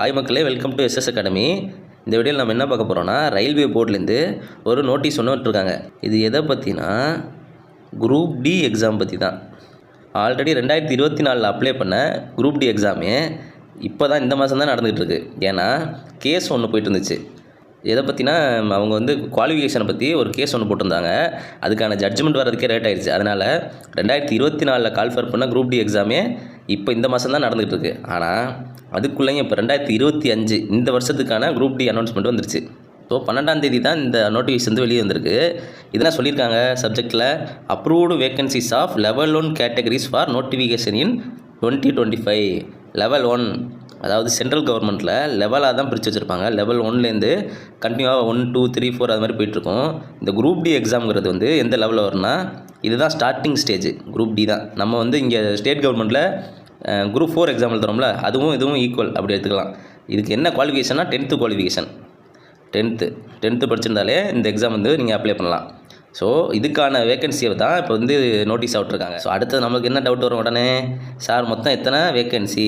Hi மக்களே welcome to S S academy இந்த வீடியோவில் நம்ம என்ன பார்க்க போகிறோம்னா ரயில்வே போர்ட்லேருந்து ஒரு நோட்டீஸ் ஒன்று விட்டுருக்காங்க இது எதை பற்றினா குரூப் டி எக்ஸாம் பற்றி தான் ஆல்ரெடி ரெண்டாயிரத்தி இருபத்தி நாலில் அப்ளை பண்ண குரூப் டி எக்ஸாமு இப்போ தான் இந்த மாதம் தான் நடந்துகிட்ருக்கு ஏன்னா கேஸ் ஒன்று போயிட்டு இருந்துச்சு. எதை பற்றினா அவங்க வந்து குவாலிஃபிகேஷனை பற்றி ஒரு கேஸ் ஒன்று போட்டிருந்தாங்க. அதுக்கான ஜட்ஜ்மெண்ட் வரதுக்கே லேட் ஆயிடுச்சு. அதனால் ரெண்டாயிரத்தி இருபத்தி நாலில் கால்ஃபர் பண்ண குரூப் டி எக்ஸாமே இப்போ இந்த மாதம் தான் நடந்துகிட்டு இருக்கு. ஆனால் அதுக்குள்ளேயும் இப்போ ரெண்டாயிரத்தி இருபத்தி அஞ்சு இந்த வருஷத்துக்கான குரூப் டி அனௌன்ஸ்மெண்ட் வந்துருச்சு. ஸோ பன்னெண்டாம் தேதி தான் இந்த நோட்டிஃபிகேஷன் வந்து வெளியே வந்திருக்கு. இதெல்லாம் சொல்லியிருக்காங்க? சப்ஜெக்டில் approved vacancies of level one categories for notification in twenty twenty five level one அதாவது சென்ட்ரல் கவர்மெண்ட்டில் லெவலாக தான் பிரித்து வச்சுருப்பாங்க. லெவல் ஒன்லேருந்து கண்டினியூவாக ஒன் டூ த்ரீ ஃபோர் அது மாதிரி போயிட்டுருக்கும். இந்த குரூப் டி எக்ஸாம்ங்கிறது வந்து எந்த லெவலில் வரும்னா இதுதான் ஸ்டார்டிங் ஸ்டேஜ் குரூப் டி தான். நம்ம வந்து இங்கே ஸ்டேட் கவர்மெண்ட்டில் குரூப் ஃபோர் எக்ஸாம் எழுதுறோம்ல அதுவும் இதுவும் ஈக்குவல் அப்படி எடுத்துக்கலாம். இதுக்கு என்ன குவாலிஃபிகேஷன்னா டென்த்து குவாலிஃபிகேஷன் டென்த்து டென்த்து படிச்சிருந்தாலே இந்த எக்ஸாம் வந்து நீங்கள் அப்ளை பண்ணலாம். ஸோ இதுக்கான வேகன்சியை தான் இப்போ வந்து நோட்டீஸ் அவுட்ருக்காங்க ஸோ அடுத்து நமக்கு என்ன டவுட் வரும் உடனே? சார் மொத்தம் எத்தனை வேகன்சி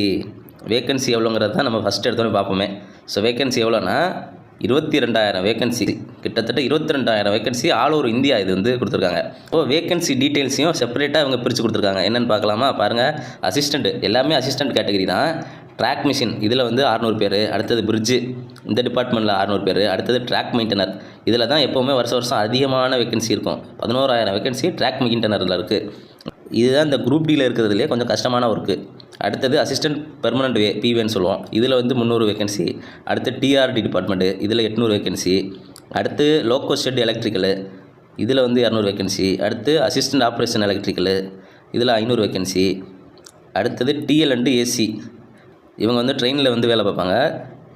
வேகன்சி எவ்வளோங்கிறது தான் நம்ம ஃபஸ்ட் எடுத்தோடனே பார்ப்போமே. ஸோ வேகன்சி எவ்வளோன்னா இருபத்தி ரெண்டாயிரம் வேகன்சி கிட்டத்தட்ட இருபத்தி ரெண்டாயிரம் வேகன்சி ஆல் ஓவர் இந்தியா இது வந்து கொடுத்துருக்காங்க. ஓ வேகன்சி டீட்டெயில்ஸையும் செப்பரேட்டாக அவங்க பிரித்து கொடுத்துருக்காங்க. என்னென்னு பார்க்கலாமா? பாருங்கள் அசிஸ்டண்ட் எல்லாமே அசிஸ்டன்ட் கேட்டகரி தான். ட்ராக் மிஷின் இதில் வந்து அறநூறு பேர். அடுத்தது பிரிட்ஜு இந்த டிபார்ட்மெண்ட்டில் அறநூறு பேர். அடுத்தது ட்ராக் மெயின்டனர் இதில் தான் எப்போவுமே வருஷம் வருஷம் அதிகமான வேகன்சி இருக்கும். பதினோராயிரம் வேகன்சி ட்ராக் மெயின்டனரில் இருக்குது இதுதான் இந்த குரூப் டியில் இருக்கிறதுலே கொஞ்சம் கஷ்டமான ஒர்க்கு அடுத்தது அசிஸ்டன்ட் பெர்மனண்ட் வே பிவேன்னு சொல்லுவோம். இதில் வந்து முந்நூறு வேகன்சி அடுத்து டிஆர்டி டிபார்ட்மெண்ட்டு இதில் எட்நூறு வேகன்சி அடுத்து லோக்கோ ஷெட் எலக்ட்ரிக்கலு இதில் வந்து இரநூறு வேகன்சி அடுத்து அசிஸ்டன்ட் ஆப்ரேஷன் எலக்ட்ரிக்கலு இதில் ஐநூறு வேகன்சி அடுத்தது டிஎல் அண்டு ஏசி இவங்க வந்து ட்ரெயினில் வந்து வேலை பார்ப்பாங்க.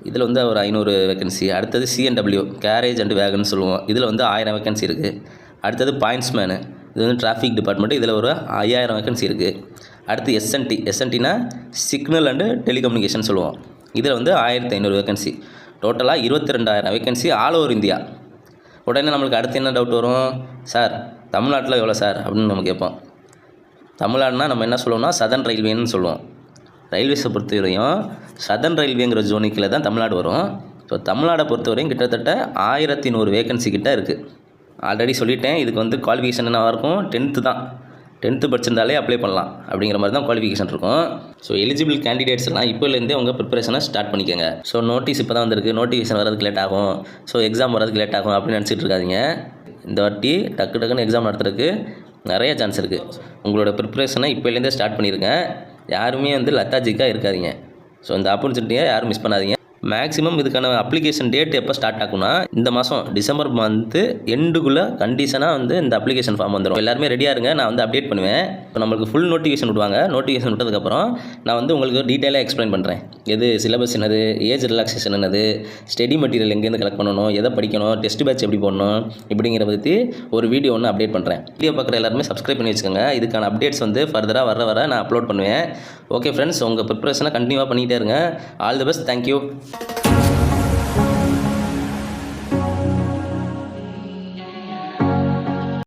இதில் வந்து ஒரு ஐநூறு வேகன்சி அடுத்தது சிஎன்டபிள்யூ கேரேஜ் அண்டு வேகன் சொல்லுவோம். இதில் வந்து ஆயிரம் வேகன்சி இருக்குது அடுத்தது பாயிண்ட்ஸ்மேனு இது வந்து டிராஃபிக் டிபார்ட்மெண்ட் இதில் ஒரு ஐயாயிரம் வேகன்சி இருக்குது அடுத்து எஸ்என்டி எஸ்என்டினா சிக்னல் அண்டு டெலிகம்யூனிகேஷன் சொல்லுவோம். இதில் வந்து ஆயிரத்தி ஐநூறு வேகன்சி டோட்டலாக இருபத்தி ரெண்டாயிரம் வேகன்சி ஆல் ஓவர் இந்தியா உடனே நம்மளுக்கு அடுத்து என்ன டவுட் வரும்? சார் தமிழ்நாட்டில் எவ்வளோ சார் அப்படின்னு நம்ம கேட்போம். தமிழ்நாடுனா நம்ம என்ன சொல்லுவோம்னா சதன் ரயில்வேன்னு சொல்லுவோம். ரயில்வேஸை பொறுத்தவரையும் சதன் ரயில்வேங்கிற ஜோனிக்கில் தான் தமிழ்நாடு வரும். ஸோ தமிழ்நாடை பொறுத்தவரையும் கிட்டத்தட்ட ஆயிரத்தி நூறு வேகன்சி கிட்ட இருக்குது ஆல்ரெடி சொல்லிட்டேன் இதுக்கு வந்து குவாலிஃபிகேஷன் என்னவாக இருக்கும்? டென்த்து தான். டென்த்து படிச்சிருந்தாலே அப்ளை பண்ணலாம். அப்படிங்கிற மாதிரி தான் குவாலிஃபிகேஷன் இருக்கும். ஸோ எலிஜிபிள் கேண்டிடேட்ஸ்லாம் இப்போலேருந்தே உங்கள் ப்ரிப்பரேஷனை ஸ்டார்ட் பண்ணிக்கோங்க. ஸோ நோட்டீஸ் இப்போ தான் வந்திருக்கு. நோட்டிஃபிகேஷன் வரதுக்கு லேட் ஆகும். ஸோ எக்ஸாம் வரதுக்கு லேட் ஆகும் அப்படின்னு நினைச்சிட்டுருக்காதீங்க இந்த வாட்டி டக்கு டக்குன்னு எக்ஸாம் நடத்துறதுக்கு நிறைய சான்ஸ் இருக்குது உங்களோட ப்ரிப்பரேஷனை இப்போலேருந்தே ஸ்டார்ட் பண்ணியிருக்கேன் யாருமே வந்து லத்தாஜிக்காக இருக்காதிங்க. ஸோ இந்த ஆப்பர்ச்சுனிட்டியை யாரும் மிஸ் பண்ணாதீங்க. மேக்ஸிமம் இதுக்கான அப்ளிகேஷன் டேட் எப்போ ஸ்டார்ட் ஆகும்னா இந்த மாதம் டிசம்பர் மந்த்து எண்டுக்குள்ளே கண்டிஷனாக வந்து இந்த அப்ளிகேஷன் ஃபார்ம் வந்துடும் எல்லாருமே ரெடியாக இருங்க நான் வந்து அப்டேட் பண்ணுவேன். இப்போ நம்மளுக்கு ஃபுல் நோட்டிஃபிகேஷன் விடுவாங்க. நோட்டிஃபிகேஷன் விட்டதுக்கப்புறம் நான் வந்து உங்களுக்கு டீட்டெயிலாக எக்ஸ்பிளைன் பண்ணுறேன் எது சிலபஸ் என்னது ஏஜ் ரிலாக்ஸேஷன் என்னது ஸ்டடி மெட்டீரியல் எங்கேருந்து கலெக்ட் பண்ணணும் எதை படிக்கணும் டெஸ்ட் பேட்ச் எப்படி போடணும் இப்படிங்கிற பற்றி ஒரு வீடியோ ஒன்று அப்டேட் பண்ணுறேன் வீடியோ பார்க்குற எல்லாருமே சப்ஸ்கிரைப் பண்ணி வச்சுக்கோங்க. இதுக்கான அப்டேட்ஸ் வந்து ஃபர்தராக வர வர நான் அப்லோட் பண்ணுவேன். ஓகே ஃப்ரெண்ட்ஸ் உங்கள் ப்ரிப்ரேஷனை கண்டினியூவாக பண்ணிகிட்டே இருங்க. All the best thank you